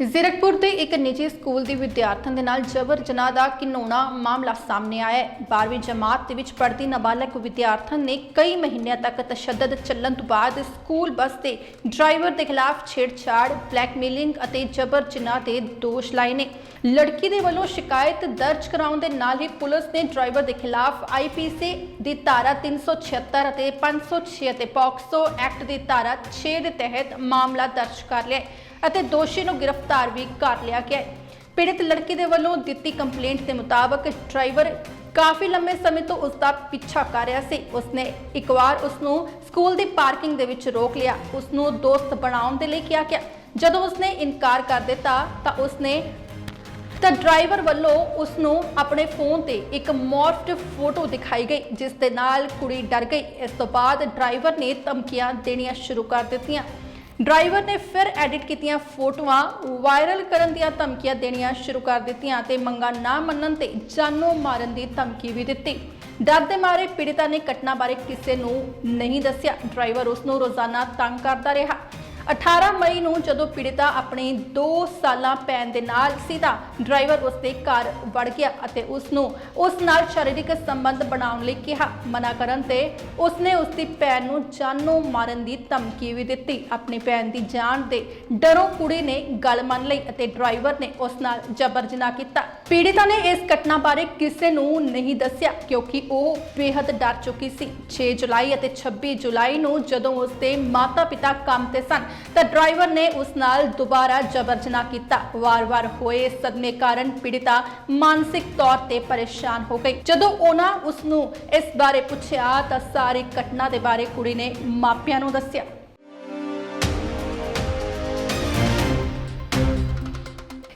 ਜ਼ੀਰਕਪੁਰ ਦੇ ਇੱਕ ਨਿੱਜੀ ਸਕੂਲ ਦੀ ਵਿਦਿਆਰਥਣ ਦੇ ਨਾਲ ਜਬਰ ਜਨਾਹ ਦਾ ਕਿਨੋਣਾ ਮਾਮਲਾ ਸਾਹਮਣੇ ਆਇਆ ਹੈ। 12ਵੀਂ ਜਮਾਤ ਦੇ ਵਿੱਚ ਪੜ੍ਹਦੀ ਨਾਬਾਲਗ ਵਿਦਿਆਰਥਣ ਨੇ ਕਈ ਮਹੀਨਿਆਂ ਤੱਕ ਤਸ਼ੱਦਦ ਚੱਲਣ ਤੋਂ ਬਾਅਦ ਸਕੂਲ ਬੱਸ ਦੇ ਡਰਾਈਵਰ ਦੇ ਖਿਲਾਫ ਛੇੜਛਾੜ, ਬਲੈਕਮੇਲਿੰਗ ਅਤੇ ਜਬਰ ਜਨਾਹ ਦੇ ਦੋਸ਼ ਲਾਏ ਨੇ। ਲੜਕੀ ਦੇ ਵੱਲੋਂ ਸ਼ਿਕਾਇਤ ਦਰਜ ਕਰਾਉਣ ਦੇ ਨਾਲ ਹੀ ਪੁਲਿਸ ਨੇ ਡਰਾਈਵਰ ਦੇ ਖਿਲਾਫ ਆਈਪੀਸੀ ਦੀ ਧਾਰਾ 376 ਅਤੇ 506 ਅਤੇ ਪੌਕਸੋ ਐਕਟ ਦੀ ਧਾਰਾ 6 ਦੇ ਤਹਿਤ ਮਾਮਲਾ ਦਰਜ ਕਰ ਲਿਆ ਅਤੇ ਦੋਸ਼ੀ ਨੂੰ ਗ੍ਰਿਫਤਾਰ ਵੀ ਕਰ ਲਿਆ ਗਿਆ ਹੈ। ਪੀੜਤ ਲੜਕੀ ਦੇ ਵੱਲੋਂ ਦਿੱਤੀ ਕੰਪਲੇਂਟ ਦੇ ਮੁਤਾਬਕ ਡਰਾਈਵਰ ਕਾਫੀ ਲੰਮੇ ਸਮੇਂ ਤੋਂ ਉਸ ਦਾ ਪਿੱਛਾ ਕਰ ਰਿਹਾ ਸੀ। ਉਸਨੇ ਇੱਕ ਵਾਰ ਉਸ ਨੂੰ ਸਕੂਲ ਦੀ ਪਾਰਕਿੰਗ ਦੇ ਵਿੱਚ ਰੋਕ ਲਿਆ। ਉਸ ਨੂੰ ਦੋਸਤ ਬਣਾਉਣ ਦੇ ਲਈ ਕਿਹਾ ਗਿਆ। ਜਦੋਂ ਉਸਨੇ ਇਨਕਾਰ ਕਰ ਦਿੱਤਾ, ਤਾਂ ਉਸਨੇ ਤਾਂ ਡਰਾਈਵਰ ਵੱਲੋਂ ਉਸ ਨੂੰ ਆਪਣੇ ਫੋਨ ਤੇ ਇੱਕ ਮੌਰਫਡ ਫੋਟੋ ਦਿਖਾਈ ਗਈ, ਜਿਸ ਦੇ ਨਾਲ ਕੁੜੀ ਡਰ ਗਈ। ਇਸ ਤੋਂ ਬਾਅਦ ਡਰਾਈਵਰ ਨੇ ਧਮਕੀਆਂ ਦੇਣੀਆਂ ਸ਼ੁਰੂ ਕਰ ਦਿੱਤੀਆਂ। ਡਰਾਈਵਰ ਨੇ ਫਿਰ ਐਡਿਟ ਕੀਤੀਆਂ ਫੋਟੋਆਂ, ਵਾਇਰਲ ਕਰਨ ਦੀਆਂ ਧਮਕੀਆਂ ਦੇਣੀਆਂ ਸ਼ੁਰੂ ਕਰ ਦਿੱਤੀਆਂ ਤੇ ਮੰਗਾਂ ਨਾ ਮੰਨਣ ਤੇ ਜਾਨੋਂ ਮਾਰਨ ਦੀ ਧਮਕੀ ਵੀ ਦਿੱਤੀ। ਡਰ ਦੇ ਮਾਰੇ ਪੀੜਿਤਾ ਨੇ ਘਟਨਾ ਬਾਰੇ ਕਿਸੇ ਨੂੰ ਨਹੀਂ ਦੱਸਿਆ। ਡਰਾਈਵਰ ਉਸ ਨੂੰ ਰੋਜ਼ਾਨਾ ਤੰਗ ਕਰਦਾ ਰਿਹਾ। 18 ਮਈ ਨੂੰ ਜਦੋਂ ਪੀੜਿਤਾ ਆਪਣੇ 2 ਸਾਲਾਂ ਭੈਣ ਦੇ ਨਾਲ ਸੀ ਤਾਂ ਡਰਾਈਵਰ ਉਸ ਦੇ ਘਰ ਵੜ ਗਿਆ ਅਤੇ ਉਸ ਨੂੰ ਉਸ ਨਾਲ ਸਰੀਰਕ ਸੰਬੰਧ ਬਣਾਉਣ ਲਈ ਕਿਹਾ। ਮਨਾ ਕਰਨ ਤੇ ਉਸਨੇ ਉਸ ਦੀ ਭੈਣ ਨੂੰ ਜਾਨੋਂ ਮਾਰਨ ਦੀ ਧਮਕੀ ਵੀ ਦਿੱਤੀ। ਆਪਣੀ ਭੈਣ ਦੀ ਜਾਨ ਦੇ ਡਰੋਂ ਕੁੜੀ ਨੇ ਗੱਲ ਮੰਨ ਲਈ ਅਤੇ ਡਰਾਈਵਰ ਨੇ ਉਸ ਨਾਲ ਜ਼ਬਰ ਜਨਾਹ ਕੀਤਾ। ਪੀੜਿਤਾ ਨੇ ਇਸ ਘਟਨਾ ਬਾਰੇ ਕਿਸੇ ਨੂੰ ਨਹੀਂ ਦੱਸਿਆ ਕਿਉਂਕਿ ਉਹ ਬੇहद ਡਰ ਚੁੱਕੀ ਸੀ। 6 ਜੁਲਾਈ ਅਤੇ 26 ਜੁਲਾਈ ਨੂੰ ਜਦੋਂ ਉਸ ਦੇ ਮਾਤਾ-ਪਿਤਾ ਕੰਮ ਤੇ ਸਨ ਤਾਂ ਡਰਾਈਵਰ ਨੇ ਉਸ ਨਾਲ ਦੁਬਾਰਾ ਜ਼ਬਰ ਜਨਾਹ ਕੀਤਾ। ਵਾਰ-ਵਾਰ ਹੋਏ ਸਦਮੇ ਕਾਰਨ ਪੀੜਿਤਾ ਮਾਨਸਿਕ ਤੌਰ ਤੇ ਪਰੇਸ਼ਾਨ ਹੋ ਗਈ। ਜਦੋਂ ਉਹਨਾਂ ਉਸ ਨੂੰ ਇਸ ਬਾਰੇ ਪੁੱਛਿਆ ਤਾਂ ਸਾਰੀ ਘਟਨਾ ਦੇ ਬਾਰੇ ਕੁੜੀ ਨੇ ਮਾਪਿਆਂ ਨੂੰ ਦੱਸਿਆ।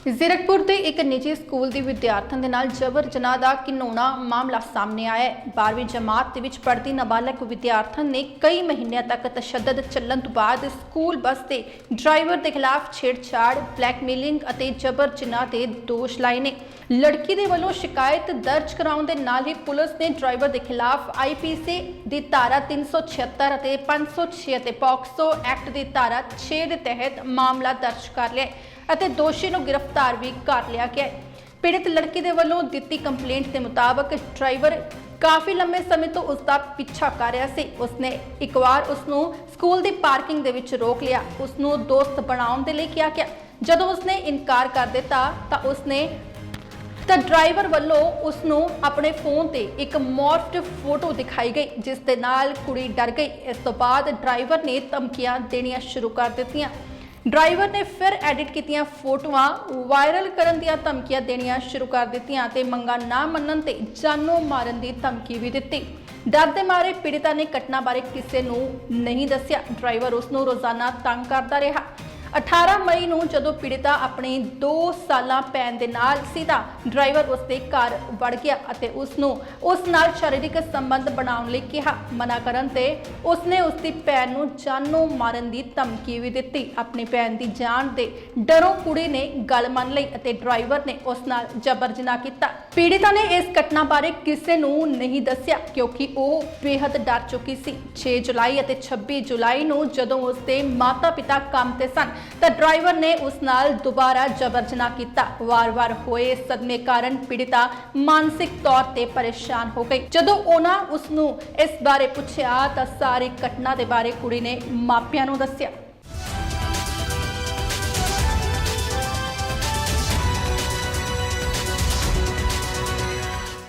ਜ਼ੀਰਕਪੁਰ ਦੇ ਇੱਕ ਨਿੱਜੀ ਸਕੂਲ ਦੀ ਵਿਦਿਆਰਥਣ ਦੇ ਨਾਲ ਜਬਰ ਜਨਾਹ ਦਾ ਕਿਨੋਣਾ ਮਾਮਲਾ ਸਾਹਮਣੇ ਆਇਆ ਹੈ। 12ਵੀਂ ਜਮਾਤ ਦੇ ਵਿੱਚ ਪੜ੍ਹਦੀ ਨਾਬਾਲਗ ਵਿਦਿਆਰਥਣ ਨੇ ਕਈ ਮਹੀਨਿਆਂ ਤੱਕ ਤਸ਼ੱਦਦ ਚੱਲਣ ਤੋਂ ਬਾਅਦ ਸਕੂਲ ਬੱਸ ਦੇ ਡਰਾਈਵਰ ਦੇ ਖਿਲਾਫ ਛੇੜਛਾੜ, ਬਲੈਕਮੇਲਿੰਗ ਅਤੇ ਜਬਰ ਜਨਾਹ ਦੇ ਦੋਸ਼ ਲਾਏ ਨੇ। ਲੜਕੀ ਦੇ ਵੱਲੋਂ ਸ਼ਿਕਾਇਤ ਦਰਜ ਕਰਾਉਣ ਦੇ ਨਾਲ ਹੀ ਪੁਲਿਸ ਨੇ ਡਰਾਈਵਰ ਦੇ ਖਿਲਾਫ ਆਈਪੀਸੀ ਦੀ ਧਾਰਾ 376 ਅਤੇ 506 ਅਤੇ ਪੌਕਸੋ ਐਕਟ ਦੀ ਧਾਰਾ 6 ਦੇ ਤਹਿਤ ਮਾਮਲਾ ਦਰਜ ਕਰ ਲਿਆ ਹੈ। ਅਤੇ ਦੋਸ਼ੀ ਨੂੰ ਗ੍ਰਿਫਤਾਰ ਵੀ ਕਰ ਲਿਆ ਗਿਆ ਹੈ। ਪੀੜਤ ਲੜਕੀ ਦੇ ਵੱਲੋਂ ਦਿੱਤੀ ਕੰਪਲੇਂਟ ਦੇ ਮੁਤਾਬਕ ਡਰਾਈਵਰ ਕਾਫੀ ਲੰਮੇ ਸਮੇਂ ਤੋਂ ਉਸ ਦਾ ਪਿੱਛਾ ਕਰ ਰਿਹਾ ਸੀ। ਉਸਨੇ ਇੱਕ ਵਾਰ ਉਸ ਨੂੰ ਸਕੂਲ ਦੀ ਪਾਰਕਿੰਗ ਦੇ ਵਿੱਚ ਰੋਕ ਲਿਆ। ਉਸ ਨੂੰ ਦੋਸਤ ਬਣਾਉਣ ਦੇ ਲਈ ਕਿਹਾ ਗਿਆ। ਜਦੋਂ ਉਸਨੇ ਇਨਕਾਰ ਕਰ ਦਿੱਤਾ ਤਾਂ ਉਸਨੇ ਤਾਂ ਡਰਾਈਵਰ ਵੱਲੋਂ ਉਸ ਨੂੰ ਆਪਣੇ ਫੋਨ ਤੇ ਇੱਕ ਮੌਰਫਡ ਫੋਟੋ ਦਿਖਾਈ ਗਈ, ਜਿਸ ਦੇ ਨਾਲ ਕੁੜੀ ਡਰ ਗਈ। ਇਸ ਤੋਂ ਬਾਅਦ ਡਰਾਈਵਰ ਨੇ ਧਮਕੀਆਂ ਦੇਣੀਆਂ ਸ਼ੁਰੂ ਕਰ ਦਿੱਤੀਆਂ। ਡਰਾਈਵਰ ਨੇ ਫਿਰ ਐਡਿਟ ਕੀਤੀਆਂ ਫੋਟੋਆਂ, ਵਾਇਰਲ ਕਰਨ ਦੀਆਂ ਧਮਕੀਆਂ ਦੇਣੀਆਂ ਸ਼ੁਰੂ ਕਰ ਦਿੱਤੀਆਂ ਤੇ ਮੰਗਾਂ ਨਾ ਮੰਨਣ ਤੇ ਜਾਨੋਂ ਮਾਰਨ ਦੀ ਧਮਕੀ ਵੀ ਦਿੱਤੀ। ਡਰ ਦੇ ਮਾਰੇ ਪੀੜਿਤਾ ਨੇ ਘਟਨਾ ਬਾਰੇ ਕਿਸੇ ਨੂੰ ਨਹੀਂ ਦੱਸਿਆ। ਡਰਾਈਵਰ ਉਸ ਨੂੰ ਰੋਜ਼ਾਨਾ ਤੰਗ ਕਰਦਾ ਰਿਹਾ। 18 ਮਈ ਨੂੰ ਜਦੋਂ ਪੀੜਿਤਾ ਆਪਣੇ 2 ਸਾਲਾਂ ਭੈਣ ਦੇ ਨਾਲ ਸੀ ਤਾਂ ਡਰਾਈਵਰ ਉਸ ਦੇ ਘਰ ਵੜ ਗਿਆ ਅਤੇ ਉਸ ਨੂੰ ਉਸ ਨਾਲ ਸਰੀਰਕ ਸੰਬੰਧ ਬਣਾਉਣ ਲਈ ਕਿਹਾ। ਮਨਾ ਕਰਨ ਤੇ ਉਸਨੇ ਉਸ ਦੀ ਭੈਣ ਨੂੰ ਜਾਨੋਂ ਮਾਰਨ ਦੀ ਧਮਕੀ ਵੀ ਦਿੱਤੀ। ਆਪਣੀ ਭੈਣ ਦੀ ਜਾਨ ਦੇ ਡਰੋਂ ਕੁੜੀ ਨੇ ਗੱਲ ਮੰਨ ਲਈ ਅਤੇ ਡਰਾਈਵਰ ਨੇ ਉਸ ਨਾਲ ਜ਼ਬਰ ਜਨਾਹ ਕੀਤਾ। ਪੀੜਿਤਾ ਨੇ ਇਸ ਘਟਨਾ ਬਾਰੇ ਕਿਸੇ ਨੂੰ ਨਹੀਂ ਦੱਸਿਆ, ਕਿਉਂਕਿ ਉਹ ਬੇहद ਡਰ ਚੁੱਕੀ ਸੀ। 6 ਜੁਲਾਈ ਅਤੇ 26 ਜੁਲਾਈ ਨੂੰ ਜਦੋਂ ਉਸ ਦੇ ਮਾਤਾ-ਪਿਤਾ ਕੰਮ ਤੇ ਸਨ, ਤਾਂ ਡਰਾਈਵਰ ਨੇ ਉਸ ਨਾਲ ਦੁਬਾਰਾ ਜ਼ਬਰ ਜਨਾਹ ਕੀਤਾ। ਵਾਰ-ਵਾਰ ਹੋਏ ਸਦਮੇ ਕਾਰਨ ਪੀੜਿਤਾ ਮਾਨਸਿਕ ਤੌਰ ਤੇ ਪਰੇਸ਼ਾਨ ਹੋ ਗਈ। ਜਦੋਂ ਉਹਨਾਂ ਉਸ ਨੂੰ ਇਸ ਬਾਰੇ ਪੁੱਛਿਆ, ਤਾਂ ਸਾਰੀ ਘਟਨਾ ਦੇ ਬਾਰੇ ਕੁੜੀ ਨੇ ਮਾਪਿਆਂ ਨੂੰ ਦੱਸਿਆ।